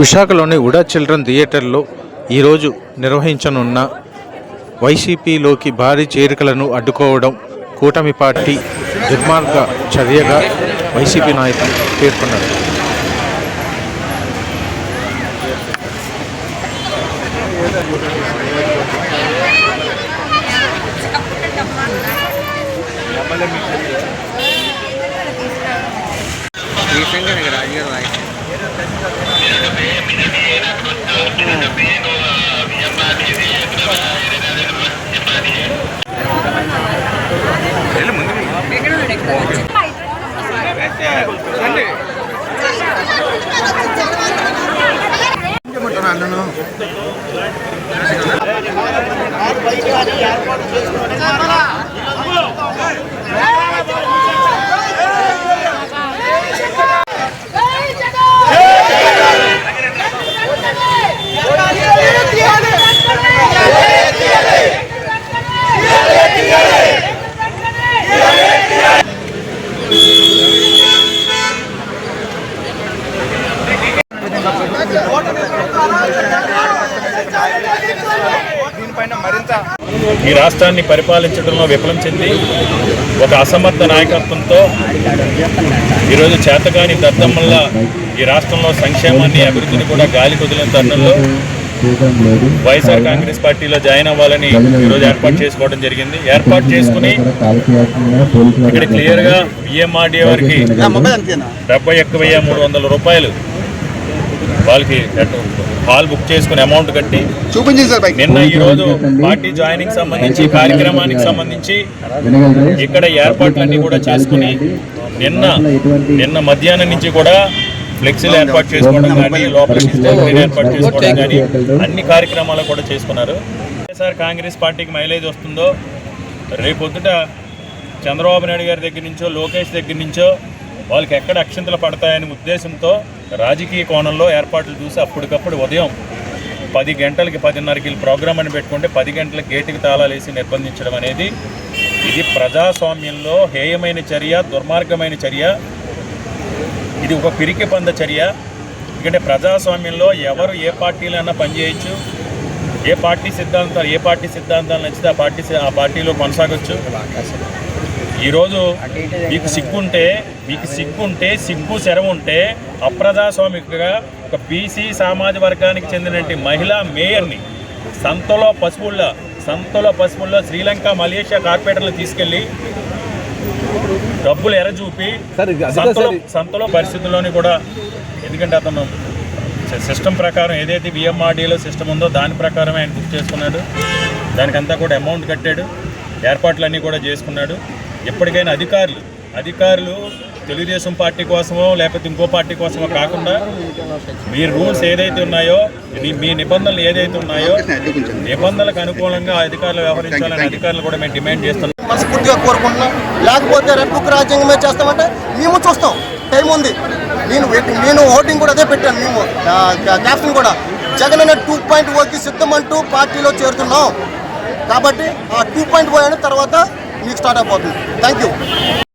విశాఖలోని ఉడా చిల్డ్రన్ థియేటర్లో ఈరోజు నిర్వహించనున్న వైసీపీలోకి భారీ చేరికలను అడ్డుకోవడం కూటమి పార్టీ దుర్మార్గ చర్యగా వైసీపీ నాయకులు పేర్కొన్నారు. రీసెంట్గా end up being ఈ రాష్ట్రాన్ని పరిపాలించడంలో విఫలం చెంది ఒక అసమర్థ నాయకత్వంతో ఈరోజు చేతగాని దద్దమ్మల్ల ఈ రాష్ట్రంలో సంక్షేమాన్ని అభివృద్ధిని కూడా గాలి కుదిలిన తరుణంలో వైఎస్ఆర్ కాంగ్రెస్ పార్టీలో జాయిన్ అవ్వాలని ఈరోజు ఏర్పాటు చేసుకోవడం జరిగింది. ఏర్పాటు చేసుకుని ఇక్కడ క్లియర్గా బిఎంఆర్డీఏ వారికి డెబ్బై ఒక్క వెయ్యి మూడు వందల రూపాయలు వాళ్ళకి హాల్ బుక్ చేసుకుని అమౌంట్ కట్టి చూపించింది సార్ నిన్న ఈ రోజు పార్టీ జాయినింగ్ సంబంధించి కార్యక్రమానికి సంబంధించి ఇక్కడ ఏర్పాట్లన్నీ కూడా చేసుకుని నిన్న నిన్న మధ్యాహ్నం నుంచి కూడా ఫ్లెక్సీలు ఏర్పాటు చేసుకోవడం కానీ లోపల ఏర్పాటు చేసుకోవడం కానీ అన్ని కార్యక్రమాలు కూడా చేసుకున్నారు. వైఎస్ఆర్ కాంగ్రెస్ పార్టీకి మైలేజ్ వస్తుందో రేపొద్దుట చంద్రబాబు నాయుడు గారి దగ్గర నుంచో లోకేష్ దగ్గర నుంచో వాళ్ళకి ఎక్కడ అక్షంతలు పడతాయనే ఉద్దేశంతో రాజకీయ కోణంలో ఏర్పాట్లు చూసి అప్పటికప్పుడు ఉదయం పది గంటలకి పదిన్నరకి ప్రోగ్రామ్ అని పెట్టుకుంటే పది గంటలకు గేటుకి తాళాలేసి నిర్బంధించడం అనేది ఇది ప్రజాస్వామ్యంలో హేయమైన చర్య దుర్మార్గమైన చర్య. ఇది ఒక పిరికి పంద చర్య. ఎందుకంటే ప్రజాస్వామ్యంలో ఎవరు ఏ పార్టీలైనా పనిచేయచ్చు ఏ పార్టీ సిద్ధాంతాలు ఏ పార్టీ సిద్ధాంతాలు నచ్చితే ఆ పార్టీ ఆ పార్టీలో కొనసాగొచ్చు. ఈరోజు మీకు సిగ్గుంటే మీకు సిగ్గుంటే సిగ్గు శరం ఉంటే అప్రజాస్వామికగా ఒక బీసీ సమాజ వర్గానికి చెందినటువంటి మహిళా మేయర్ని సంతలో పశువుల సంతలో పశువుల్లో శ్రీలంక మలేషియా కార్పొరేటర్లు తీసుకెళ్ళి డబ్బులు ఎరచూపి సంతలో సంతలో పరిస్థితుల్లోని కూడా ఎందుకంటే అతను సిస్టమ్ ప్రకారం ఏదైతే బిఎంఆర్డీలో సిస్టమ్ ఉందో దాని ప్రకారం ఆయన బుక్ చేసుకున్నాడు. దానికంతా కూడా అమౌంట్ కట్టాడు. ఏర్పాట్లన్నీ కూడా చేసుకున్నాడు. ఎప్పటికైనా అధికారులు అధికారులు తెలుగుదేశం పార్టీ కోసమో లేకపోతే ఇంకో పార్టీ కోసమో కాకుండా మీ రూల్స్ ఏదైతే ఉన్నాయో మీ- మీ నిబంధనలు ఏదైతే ఉన్నాయో నిబంధనలకు అనుకూలంగా అధికారులు వ్యవహరించాలని అధికారులు కూడా మేము డిమాండ్ చేస్తున్నాం. మనస్ఫూర్తిగా కోరుకుంటున్నాం. లేకపోతే రెడ్ బుక్ రాజ్యాంగమే చేస్తామంటే మేము చూస్తాం. టైం ఉంది. నేను నేను ఓటింగ్ కూడా అదే పెట్టాను. మేము ఆ, క్యాప్టెన్ కూడా. జగన్ అనే టూ పాయింట్ ఓకి సిద్ధం అంటూ పార్టీలో చేరుతున్నాం. కాబట్టి ఆ టూ పాయింట్ పోయిన తర్వాత kickstart our. Thank you.